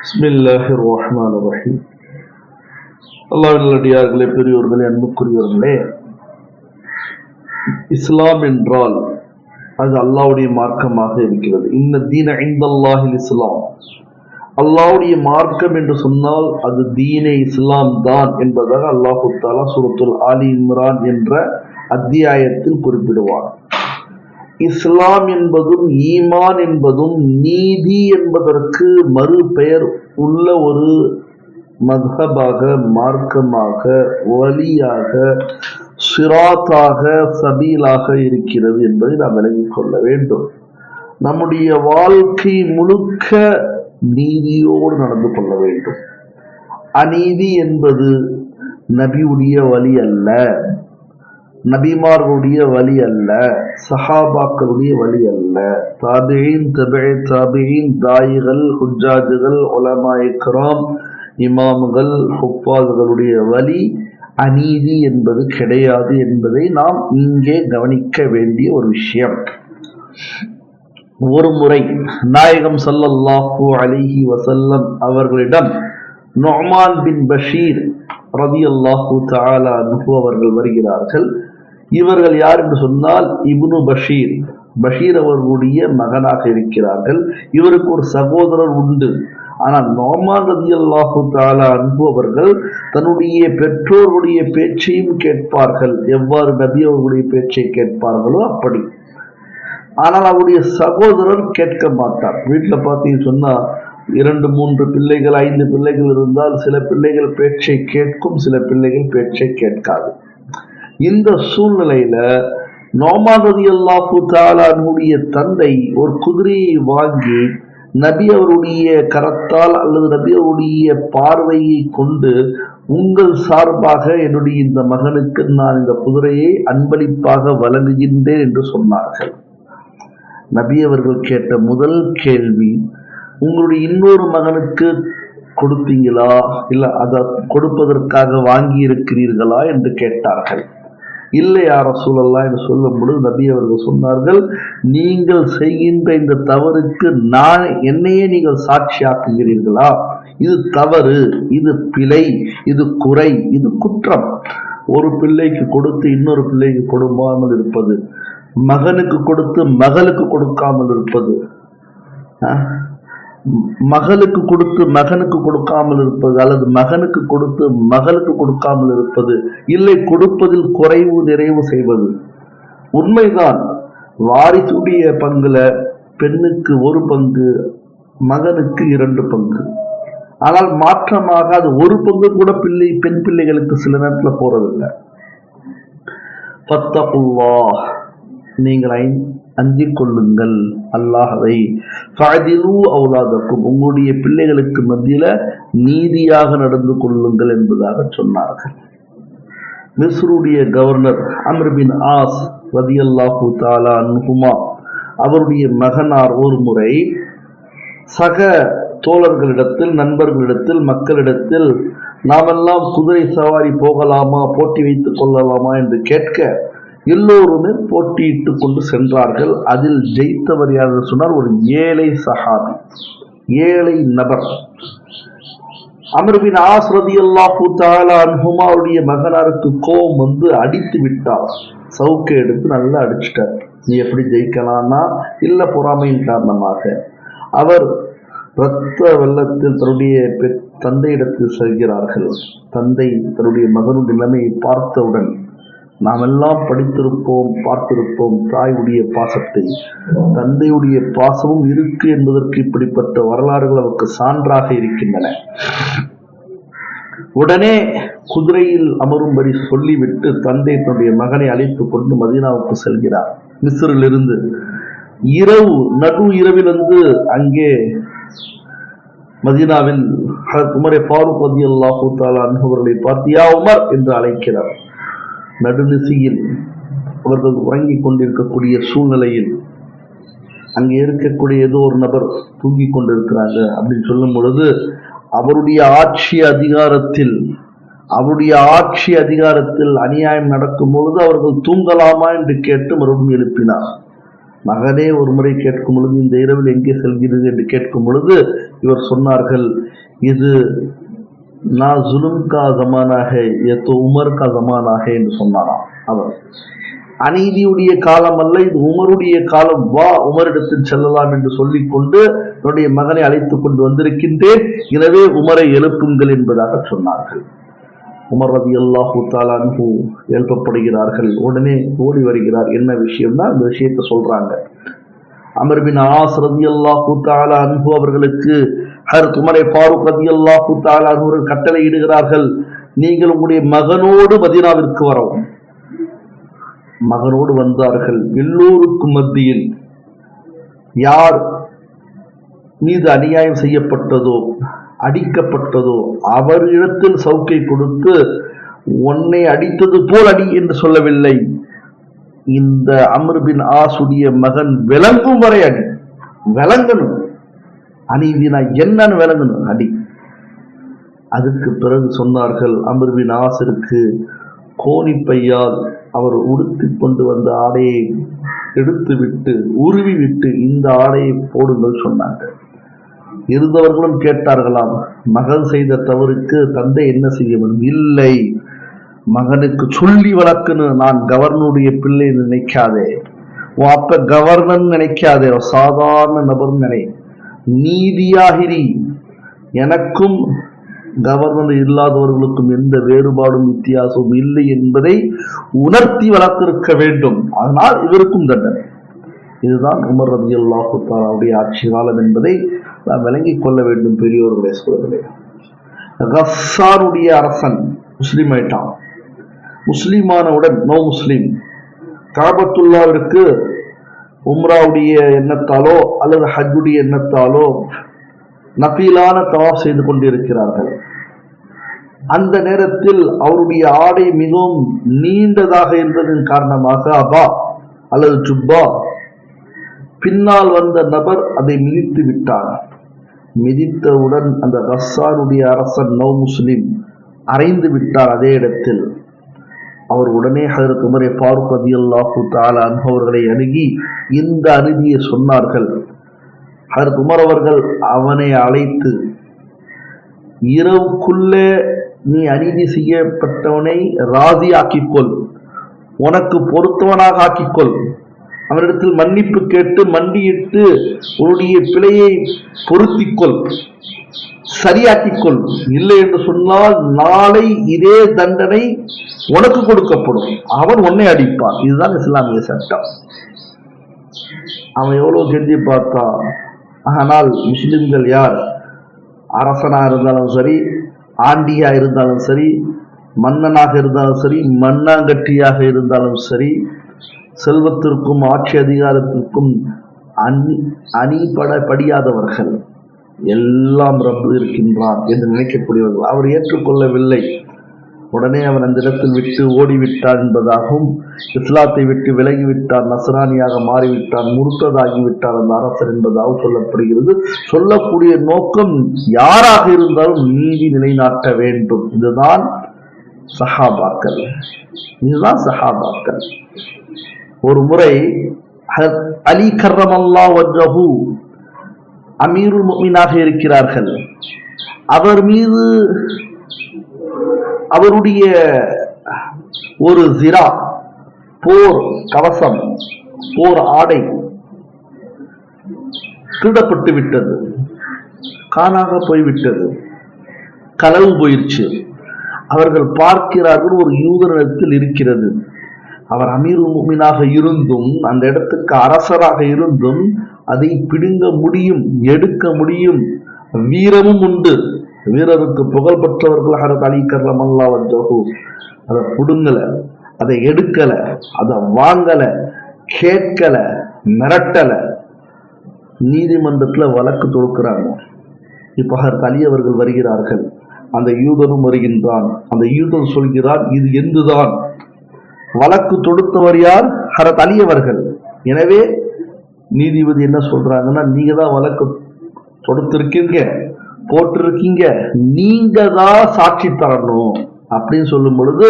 பிஸ்மில்லாஹிர் ரஹ்மான் ரஹீம் அல்லாஹ் பெரியோர்களே அன்புக்குரியவர்களே இஸ்லாம் என்றால் அது அல்லாவுடைய மார்க்கமாக இருக்கிறது. இன்ன தீன இந்தல்லாஹில் இஸ்லாம். அல்லாவுடைய மார்க்கம் என்று சொன்னால் அது தீனே இஸ்லாம் தான் என்பதாக அல்லாஹு தாலா சூரத்துல் ஆலி இம்ரான் என்ற அத்தியாயத்தில் குறிப்பிடுவார். இஸ்லாம் என்பதும் ஈமான் என்பதும் நீதி என்பதற்கு மறுபெயர் உள்ள ஒரு மதபாக மார்க்கமாக வழியாக சிராத்தாக சபீலாக இருக்கிறது என்பதை நாம் விளங்கிக் கொள்ள வேண்டும். நம்முடைய வாழ்க்கை முழுக்க நீதியோடு நடந்து கொள்ள வேண்டும். அநீதி என்பது நபியுடைய வழி அல்ல. நபிமார்களுடைய வழி அல்ல சஹாபாக்களுடைய வழி அல்ல. தாபியின் தபே தாபியின் தாயிகள் ஹுஜாஜுகள் உலமாயிக்ராம் இமாம்கள் ஹுப்பாதுகளுடைய வழி அநீதி என்பது கிடையாது என்பதை நாம் இங்கே கவனிக்க வேண்டிய ஒரு விஷயம். ஒரு முறை நாயகம் சல்லல்லாஹு அலிஹி வசல்லம் அவர்களிடம் நொமான் பின் பஷீர் ரதி அல்லாஹூ தாலா அனுகு அவர்கள் வருகிறார்கள். இவர்கள் யார் என்று சொன்னால் இப்னு பஷீர். பஷீர் அவர்களுடைய மகனாக இருக்கிறார்கள். இவருக்கு ஒரு சகோதரர் உண்டு. ஆனால் நோமான் ரதி அல்லாஹு தாலா அன்பு அவர்கள் தன்னுடைய பெற்றோர்களுடைய பேச்சையும் கேட்பார்கள். எவ்வாறு நபி அவர்களுடைய பேச்சை கேட்பார்களோ அப்படி. ஆனால் அவருடைய சகோதரர் கேட்க மாட்டார். வீட்டில் பார்த்தீங்கன்னு சொன்னா இரண்டு மூன்று பிள்ளைகள் ஐந்து பிள்ளைகள் இருந்தால் சில பிள்ளைகள் பேச்சை கேட்கும் சில பிள்ளைகள் பேச்சை கேட்காது. இந்த சூழ்நிலையில நோமானதி அல்லாஹு தாலானுடைய தந்தை ஒரு குதிரையை வாங்கி நபி அவருடைய கரத்தால் அல்லது நபி அவருடைய பார்வையை கொண்டு உங்கள் சார்பாக என்னுடைய இந்த மகனுக்கு நான் இந்த குதிரையை அன்பளிப்பாக வழங்குகின்றேன் என்று சொன்னார்கள். நபி அவர்கள் கேட்ட முதல் கேள்வி உங்களுடைய இன்னொரு மகனுக்கு கொடுத்தீங்களா இல்லை அதை கொடுப்பதற்காக வாங்கி இருக்கிறீர்களா என்று கேட்டார்கள். இல்லை யார சூழல்லா என்று சொல்லும் பொழுது நபி அவர்கள் சொன்னார்கள் நீங்கள் செய்கின்ற இந்த தவறுக்கு நான் என்னையே நீங்கள் சாட்சியாக்குகிறீர்களா? இது தவறு இது பிழை இது குறை இது குற்றம். ஒரு பிள்ளைக்கு கொடுத்து இன்னொரு பிள்ளைக்கு கொடுக்காமல் இருப்பது மகனுக்கு கொடுத்து மகளுக்கு கொடுக்காமல் இருப்பது. மகளுக்கு கொடுத்து மகனுக்கு கொடுக்காமல் இருப்பது அல்லது மகனுக்கு கொடுத்து மகளுக்கு கொடுக்காமல் இருப்பது இல்லை கொடுப்பதில் குறைவு நிறைவு செய்வது. உண்மைதான் வாரிசுடைய பங்குல பெண்ணுக்கு ஒரு பங்கு மகனுக்கு இரண்டு பங்கு. ஆனால் மாற்றமாக அது ஒரு பங்கு கூட பிள்ளை பெண் பிள்ளைகளுக்கு சில நேரத்தில் போறதில்லை. பத்தகுல்லா நீங்கள் அஞ்சிக் கொள்ளுங்கள். அல்லாஹவை அவுலாதக்கும் உங்களுடைய பிள்ளைகளுக்கு மத்தியில நீதியாக நடந்து கொள்ளுங்கள் என்பதாக சொன்னார்கள். மிஸ்ருடைய கவர்னர் அமர்பின் ஆஸ் ரதியல்லாஹு தாலா அன்ஹுமா அவருடைய மகனார் ஒரு முறை சக தோழர்களிடத்தில் நண்பர்களிடத்தில் மக்களிடத்தில் நாமெல்லாம் குதிரை சவாரி போகலாமா போட்டி வைத்துக் கொள்ளலாமா என்று கேட்க எல்லோருமே போட்டியிட்டு கொண்டு சென்றார்கள். அதில் ஜெயித்தவர் யார் சொன்னார் ஒரு ஏழை சஹாபி ஏழை நபர். அமர்பின் ஆஸ்ரதி அல்லாஹூ தாலா அன்ஹுமாவுடைய மகனாருக்கு கோபம் வந்து அடித்து விட்டார். சவுக்கை எடுத்து நல்லா அடிச்சிட்டார். நீ எப்படி ஜெயிக்கலாம்னா இல்லை பொறாமையின் காரணமாக. அவர் இரத்த வெள்ளத்தில் தன்னுடைய தந்தையிடத்தில் செல்கிறார்கள். தந்தை தன்னுடைய மகனுடைய நிலைமையை பார்த்தவுடன் நாம் எல்லாம் படித்திருப்போம் பார்த்திருப்போம். தாயுடைய பாசத்தை தந்தையுடைய பாசமும் இருக்கு என்பதற்கு இப்படிப்பட்ட வரலாறுகள் அவருக்கு சான்றாக இருக்கின்றன. உடனே குதிரையில் அமரும்படி சொல்லிவிட்டு தந்தை தன்னுடைய மகனை அழைத்து கொண்டு மதீனாவுக்கு செல்கிறார். மிஸ்ரிலிருந்து இரவு நடு இரவிலிருந்து அங்கே மதீனாவில் உமரை ஃபாரூக் ரதி அல்லாஹூ தாலா அவர்களை உமர் என்று அழைக்கிறார். நடுநிசையில் அவர்கள் உறங்கிக் கொண்டிருக்கக்கூடிய சூழ்நிலையில் அங்கே இருக்கக்கூடிய ஏதோ ஒரு நபர் தூங்கி கொண்டிருக்கிறாங்க அப்படின்னு சொல்லும் பொழுது அவருடைய ஆட்சி அதிகாரத்தில் அவருடைய ஆட்சி அதிகாரத்தில் அநியாயம் நடக்கும் பொழுது அவர்கள் தூங்கலாமா என்று கேட்டு மறுபடியும் எழுப்பினார். மகனே ஒரு முறை கேட்கும் பொழுது இந்த இரவில் எங்கே செல்கிறது என்று கேட்கும் பொழுது இவர் சொன்னார்கள் இது நான் ஜுலும் கா ஜமானாக எத்தோ உமர் கா ஜமானாக என்று சொன்னாராம். அவர். அநீதியுடைய காலம் அல்ல இது உமருடைய காலம். வா உமரிடத்தில் செல்லலாம் என்று சொல்லிக்கொண்டு என்னுடைய மகனை அழைத்து கொண்டு வந்திருக்கின்றேன். எனவே உமரை எழுப்புங்கள் என்பதாக சொன்னார்கள். உமர் ரதி அல்லாஹூ தாலான்ஹூ எழுப்பப்படுகிறார்கள். உடனே ஓடி வருகிறார். என்ன விஷயம்னா இந்த விஷயத்தை சொல்றாங்க. அமர்பின் ஆஸ் ரதி அல்லாஹூ தாலா அன்பு அவர்களுக்கு ஹர் உமரை ஃபாரூக் ரதி அல்லாஹு தாலானவர்கள் கட்டளை இடுகிறார்கள் நீங்கள் உங்களுடைய மகனோடு மதினாவிற்கு வரவும். மகனோடு வந்தார்கள். எல்லோருக்கும் மத்தியில் யார் மீது அநியாயம் செய்யப்பட்டதோ அடிக்கப்பட்டதோ அவரிடத்தில் சவுக்கை கொடுத்து உன்னை அடித்தது போல் அடி என்று சொல்லவில்லை. இந்த அமர்பின் ஆசுடைய மகன் விளங்கும் வரை அடி. விளங்கணும். அநீதினா என்னன்னு விளங்கணும் அடி அதுக்கு பிறகு சொன்னார்கள் அமர்பின் ஆசருக்கு கோணிப்பையால் அவர் உடுத்தி கொண்டு வந்த ஆடையை எடுத்து விட்டு உருவி விட்டு இந்த ஆடையை போடுங்கள் சொன்னாங்க இருந்தவர்களும் கேட்டார்களாம் மகன் செய்த தவறுக்கு தந்தை என்ன செய்ய வேண்டும்? இல்லை. மகனுக்கு சொல்லி வளர்க்குன்னு நான் கவர்னருடைய பிள்ளை நினைக்காதே. உன் அப்ப கவர்னர் நினைக்காதே சாதாரண நபர் நினை நீதியாகிரி. எனக்கும் கவர்னர் இல்லாதவர்களுக்கும் எந்த வேறுபாடும் வித்தியாசமும் இல்லை என்பதை உணர்த்தி வளர்த்திருக்க வேண்டும். அதனால் இவருக்கும் தண்டனை. இதுதான் உமர் ரதி அல்லாஹுத்தாலாவுடைய ஆட்சி காலம் என்பதை நாம் விளங்கிக் கொள்ள வேண்டும் பெரியோர்களே சோழர்களே கஸ்ஸாருடைய அரசன் முஸ்லீம் ஆயிட்டான். முஸ்லீமானவுடன் நோ முஸ்லீம். காபத்துல்லாவிற்கு உம்ராவுடைய எண்ணத்தாலோ அல்லது ஹஜ்ஜுடைய எண்ணத்தாலோ நபீலான தவாப் செய்து கொண்டிருக்கிறார்கள். அந்த நேரத்தில் அவருடைய ஆடை மிகவும் நீண்டதாக இருந்ததன் காரணமாக அபா அல்லது ஜுப்பா பின்னால் வந்த நபர் அதை மிதித்து விட்டார். மிதித்தவுடன் அந்த ரஸ்ஸானுடைய அரசன் நவ் முஸ்லிம் அறைந்து விட்டார் அதே இடத்தில். அவர் உடனே ஹதரத் உமரே ஃபாரூக் அதி அல்லாஹூ தாலா அவர்களை அணுகி இந்த அநீதியை சொன்னார்கள். ஹதரத் உமர் அவர்கள் அவனை அழைத்து இரவுக்குள்ளே நீ அநீதி செய்யப்பட்டவனை ராசி ஆக்கிக்கொள் உனக்கு பொருத்தவனாக ஆக்கிக்கொள். அவனிடத்தில் மன்னிப்பு கேட்டு மண்டியிட்டு உன்னுடைய பிழையை பொருத்திக்கொள். சரியாக்கிக்கொள் இல்லை என்று சொன்னால் நாளை இதே தண்டனை உனக்கு கொடுக்கப்படும். அவன் உன்னை அடிப்பான். இதுதான் இஸ்லாமிய சட்டம். அவன் எவ்வளவு கெஞ்சி பார்த்தான். ஆனால் முஸ்லிம்கள் யார்? அரசனா இருந்தாலும் சரி ஆண்டியா இருந்தாலும் சரி மன்னனாக இருந்தாலும் சரி மண்ணாங்கட்டியாக இருந்தாலும் சரி செல்வத்திற்கும் ஆட்சி அதிகாரத்திற்கும் அணி அணிபட படியாதவர்கள். எல்லாம் ரப்பு இருக்கின்றான் என்று நினைக்கக்கூடியவர்கள். அவர் ஏற்றுக்கொள்ளவில்லை. உடனே அவன் அந்த இடத்தில் விட்டு ஓடிவிட்டான் என்பதாகவும் இஸ்லாத்தை விட்டு விலகிவிட்டான் நசரானியாக மாறிவிட்டான் முருத்ததாகிவிட்டான் அந்த அரசர் என்பதாகவும் சொல்லப்படுகிறது. சொல்லக்கூடிய நோக்கம் யாராக இருந்தாலும் நீதி நிலைநாட்ட வேண்டும். இதுதான் சஹாபாக்கள். இதுதான் சஹாபாக்கள். ஒரு முறை அலி கர்ரமல்லா வஜ்ரஹு அமீருல் முக்மீனாக இருக்கிறார்கள். அவர் மீது அவருடைய ஒரு ஜிரா போர் கவசம் போர் ஆடை திருடப்பட்டு விட்டது. காணாக போய்விட்டது. களவு போயிடுச்சு அவர்கள் பார்க்கிறார்கள் ஒரு யூதனிடத்தில் இருக்கிறது. அவர் அமீர் முமினாக இருந்தும் அந்த இடத்துக்கு அரசராக இருந்தும் அதை பிடுங்க முடியும் எடுக்க முடியும். வீரமும் உண்டு. வீரருக்கு புகழ் பெற்றவர்கள் ஹரத் அலி கர்லம் அல்லா வஜஹு அதை பிடுங்கலை அதை எடுக்கல அதை வாங்கல கேட்கல மிரட்டல. நீதிமன்றத்தில் வழக்கு தொடுக்கிறாங்க. இப்போ ஹரத் அலி அவர்கள் வருகிறார்கள். அந்த யூதனும் வருகின்றான். அந்த யூதன் சொல்கிறான் இது எந்துதான் வழக்கு தொடுத்தவர் யார்? ஹரத் அலி அவர்கள். எனவே நீதிபதி என்ன சொல்றாங்கன்னா நீங்க தான் வழக்கு தொடுத்திருக்கீங்க போட்டிருக்கீங்க நீங்க தான் சாட்சி தரணும் அப்படின்னு சொல்லும் பொழுது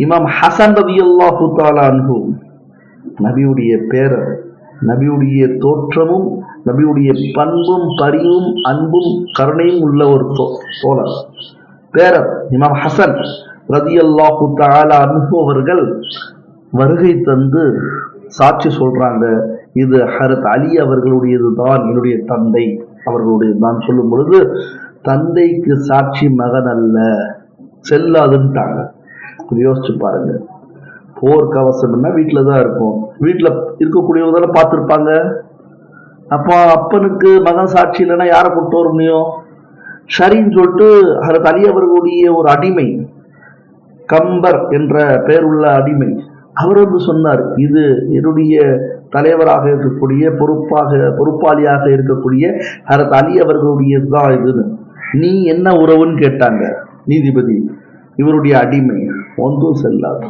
இமாம் ஹசன் ரவி அல்லாஹு அன்பும் நபியுடைய பேரர் நபியுடைய தோற்றமும் நபியுடைய பண்பும் பரிவும் அன்பும் கருணையும் உள்ள ஒரு தோ- தோழர். பேரர் இமாம் ஹசன் ரதியல்லாஹு தாலா அன்பு அவர்கள் வருகை தந்து சாட்சி சொல்றாங்க இது ஹரத் அலி அவர்களுடையது தான் என்னுடைய தந்தை அவர்களுடைய தான் சொல்லும் பொழுது தந்தைக்கு சாட்சி மகன் அல்ல செல்லாதுன்ட்டாங்க. யோசிச்சு பாருங்க. போர் கவசம்னா வீட்டில் தான் இருக்கும் வீட்டில் இருக்கக்கூடியவங்க பார்த்துருப்பாங்க. அப்போ அப்பனுக்கு மகன் சாட்சி இல்லைன்னா யாரை கூப்பிட்டு வர முடியும்? சரின்னு சொல்லிட்டு ஹரத் அலி அவர்களுடைய ஒரு அடிமை கம்பர் என்ற பெயருள்ள அடிமை. அவர் வந்து சொன்னார் இது என்னுடைய தலைவராக இருக்கக்கூடிய பொறுப்பாக பொறுப்பாளியாக இருக்கக்கூடிய ஹரத் அலி அவர்களுடையது தான் இதுன்னு. நீ என்ன உறவுன்னு கேட்டாங்க நீதிபதி. இவருடைய அடிமை ஒன்றும் செல்லாது.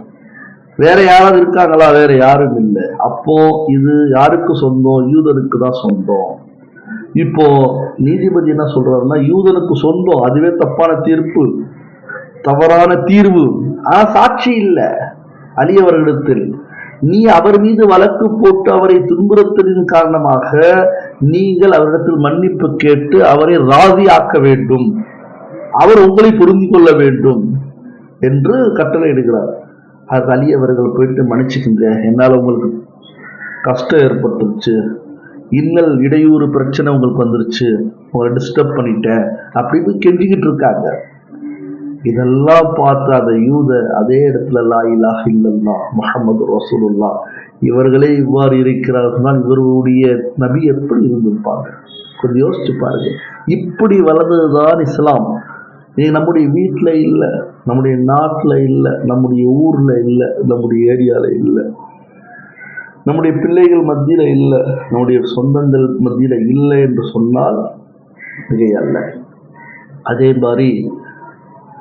வேற யாராவது இருக்காங்களா? வேற யாரும் இல்லை. அப்போ இது யாருக்கு சொந்தம்? யூதனுக்கு தான் சொந்தம். இப்போ நீதிபதி என்ன சொல்றாருன்னா யூதனுக்கு சொந்தம் அதுவே தப்பான தீர்ப்பு. தவறான தீர்வு. ஆனா சாட்சி இல்லை. அலி அவர்களிடத்தில் நீ அவர் மீது வழக்கு போட்டு அவரை துன்புறுத்தலின் காரணமாக நீங்கள் அவரிடத்தில் மன்னிப்பு கேட்டு அவரை ராதி ஆக்க வேண்டும். அவர் உங்களை புரிந்து கொள்ள வேண்டும் என்று கட்டளை இடுகிறார். அது அலி அவர்கள் போயிட்டு மன்னிச்சுக்குங்க. என்னால் உங்களுக்கு கஷ்டம் ஏற்பட்டுருச்சு. இன்னல் இடையூறு பிரச்சனை உங்களுக்கு வந்துருச்சு. உங்களை டிஸ்டர்ப் பண்ணிட்டேன். அப்படின்னு கெஞ்சிக்கிட்டு இருக்காங்க. இதெல்லாம் பார்த்து அந்த யூத அதே இடத்துல லா இலாஹ இல்லல்லா முகமது ரசூலுல்லா இவர்களே இவ்வாறு இருக்கிறார்கள் இவர்களுடைய நபி எப்படி இருந்திருப்பாங்க? கொஞ்சம் யோசிச்சு பாருங்க. இப்படி வளர்ந்ததுதான் இஸ்லாம். இது நம்முடைய வீட்டில் இல்லை நம்முடைய நாட்டில் இல்லை நம்முடைய ஊரில் இல்லை நம்முடைய ஏரியாவில் இல்லை நம்முடைய பிள்ளைகள் மத்தியில் இல்லை நம்முடைய சொந்தங்கள் மத்தியில் இல்லை என்று சொன்னால் மிகையல்ல. அதே மாதிரி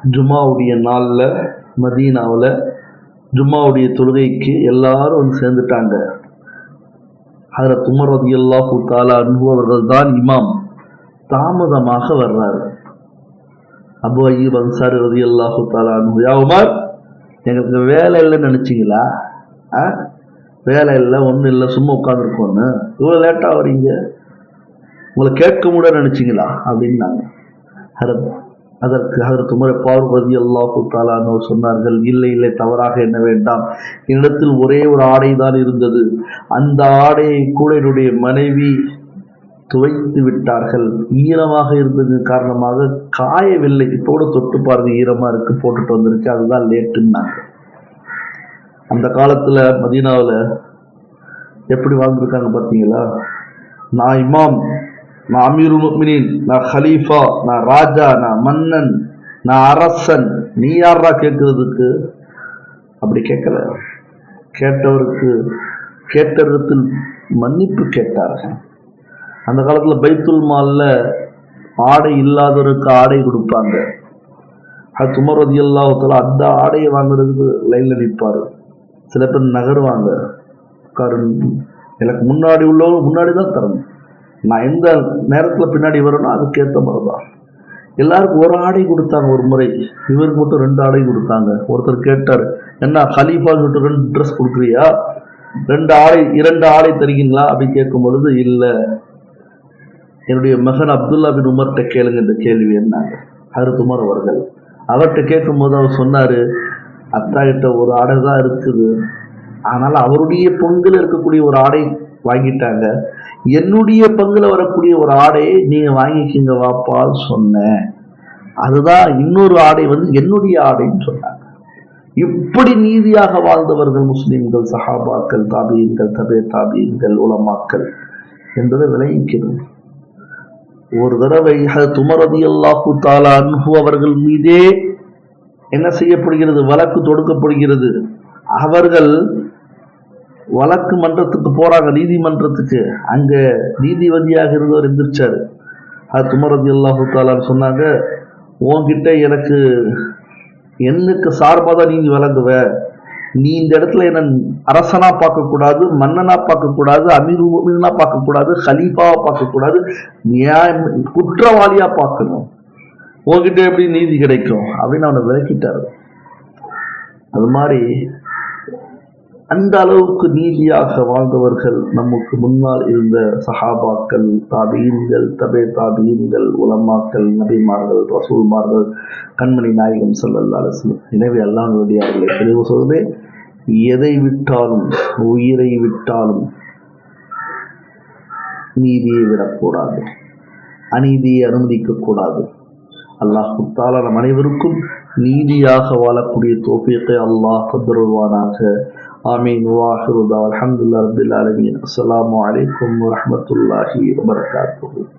ஜும்மாவுடைய நாளில் மதீனாவில் ஜும்மாவுடைய தொழுகைக்கு எல்லாரும் வந்து சேர்ந்துட்டாங்க. அதில் துமர் ரதி அல்லாஹூ தாலா அனுபவர்கள் தான் இமாம். தாமதமாக வர்றாரு. அபு அய்யூப் அன்சாரி ரதி அல்லா தாலா அன்பு யாவுமார் எங்களுக்கு வேலை இல்லைன்னு நினச்சிங்களா? ஆ? வேலை இல்லை ஒன்றும் இல்லை சும்மா உட்காந்துருக்கோன்னு இவ்வளோ லேட்டாக வரீங்க உங்களை கேட்க முடியாது நினச்சிங்களா? அப்படின்னாங்க. அதற்கு அதற்கு முறை பார்வதி அல்லாஹு தாலானோ சொன்னார்கள் இல்லை இல்லை தவறாக எண்ண வேண்டாம். என்னிடத்தில் ஒரே ஒரு ஆடை தான் இருந்தது. அந்த ஆடையை கூட என்னுடைய மனைவி துவைத்து விட்டார்கள். ஈரமாக இருந்தது காரணமாக காயவில்லை. இப்போட தொட்டு பாருங்க ஈரமாக இருக்கு போட்டுட்டு வந்துருச்சு அதுதான் லேட்டுன்னாங்க. அந்த காலத்தில் மதீனாவில் எப்படி வாழ்ந்துருக்காங்க பார்த்தீங்களா நான் இமாம் நான் அமீரு முக்மினின் நான் ஹலீஃபா நான் ராஜா நான் மன்னன் நான் அரசன் நீ யாரா கேட்கறதுக்கு? அப்படி கேட்கல. கேட்டவருக்கு கேட்டறத்தில் மன்னிப்பு கேட்டார்கள். அந்த காலத்தில் பைத்துல் மாலில் ஆடை இல்லாதவருக்கு ஆடை கொடுப்பாங்க. அது துமரதி ரதி அந்த ஆடையை வாங்குறதுக்கு லைனில் நிற்பார் சில பேர் நகருவாங்க காரணம் எனக்கு முன்னாடி உள்ளவங்க முன்னாடி தான் தரணும். நான் எந்த நேரத்தில் பின்னாடி வரணும் அதுக்கேற்ற மாதிரி தான் எல்லாருக்கும் ஒரு ஆடை கொடுத்தாங்க ஒரு முறை. இவருக்கு மட்டும் ரெண்டு ஆடை கொடுத்தாங்க. ஒருத்தர் கேட்டார் என்ன ஹலீஃபா சொல்லிட்டு ரெண்டு ட்ரெஸ் கொடுக்குறியா? ரெண்டு ஆடை இரண்டு ஆடை தருகிங்களா அப்படின்னு கேட்கும் பொழுது இல்லை. என்னுடைய மகன் அப்துல்லா பின் உமர்கிட்ட கேளுங்க இந்த கேள்வி என்னாங்க ஹரத் உமர் அவர்கள் அவர்கிட்ட கேட்கும்போது அவர் சொன்னார் அத்தா கிட்ட ஒரு ஆடை தான் இருக்குது. ஆனால் அவருடைய பொங்கல் இருக்கக்கூடிய ஒரு ஆடை வாங்கிட்டாங்க. என்னுடைய பங்குல வரக்கூடிய ஒரு ஆடையை நீங்கள் வாங்கிக்கிங்க வாப்பால் சொன்னேன். அதுதான் இன்னொரு ஆடை வந்து என்னுடைய ஆடைன்னு சொன்னாங்க. இப்படி நீதியாக வாழ்ந்தவர்கள் முஸ்லீம்கள் சஹாபாக்கள் தாபியன்கள் தபே தாபியன்கள் உலமாக்கள் என்பதை விளங்கிக்கிறது ஒரு தடவை துமரதி அல்லாஹு தாலா அன்பு அவர்கள் மீதே என்ன செய்யப்படுகிறது? வழக்கு தொடுக்கப்படுகிறது. அவர்கள் வழக்கு மன்றத்துக்கு போறாங்க நீதிமன்றத்துக்கு. அங்க நீதிபதியாக இருந்தவர் எந்திரிச்சாரு. அது துமரதி அல்லாஹு தாலான்னு சொன்னாங்க உன்கிட்ட எனக்கு என்னுக்கு சார்பாக தான் நீதி விளங்குவ நீ இந்த இடத்துல என்ன அரசனா பார்க்கக்கூடாது மன்னனா பார்க்கக்கூடாது அமீர் உமீனா பார்க்கக்கூடாது ஹலீஃபாவா பார்க்கக்கூடாது நியாயம் குற்றவாளியா பார்க்கணும். உன்கிட்ட எப்படி நீதி கிடைக்கும்? அப்படின்னு அவனை விளக்கிட்டாரு. அது மாதிரி அந்த அளவுக்கு நீதியாக வாழ்ந்தவர்கள் நமக்கு முன்னால் இருந்த சஹாபாக்கள் தாபீன்கள் தபே தாபீன்கள் உலமாக்கள் நபிமார்கள் ரசூல்மார்கள் கண்மணி நாயகம் ஸல்லல்லாஹு அலைஹி எனவே அல்லாஹ்வுடைய அவர்களை தெளிவு சொல்வே எதை விட்டாலும் உயிரை விட்டாலும் நீதியை விடக்கூடாது. அநீதியை அனுமதிக்கக்கூடாது. அல்லாஹு தாலா நம் அனைவருக்கும் நீதியாக வாழக்கூடிய தோப்பியத்தை அல்லாஹ் آمين. وآخر دعوة الحمد لله رب العالمين. السلام عليكم ورحمة الله وبركاته.